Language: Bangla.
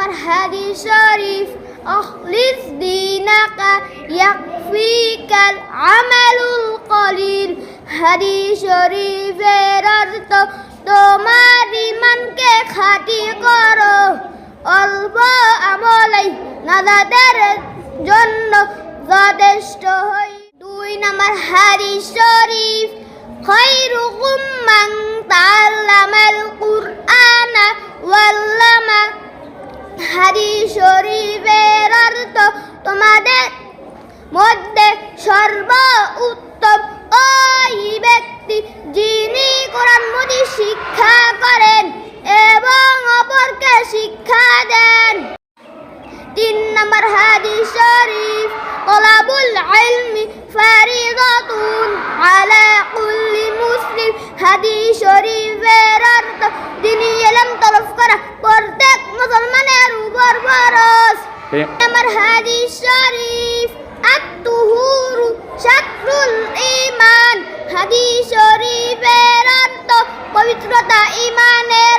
নম্বর হাদিস শরীফ أخلص دينك يكفيك العمل القليل হাদিস শরীফের অর্থ তোমার ইমানকে খাঁটি করো অল্প আমলাই নাজাদের জন্য যথেষ্ট হই দুই নম্বর হাদিস শরীফ خيركم من হাদিস শরীফের অর্থ তোমাদের মধ্যে সর্ব উত্তম ওই ব্যক্তি যিনি কোরআন মজি শিক্ষা করেন এবং অপরকে শিক্ষা দেন। তিন নম্বর হাদিস শরীফ, তলাবুল ইলমি নম্বর হাদিস শরীফ আত্মহুর শাকরুল ইমান হাদিস শরীফের অন্ত পবিত্রতা অঙ্গ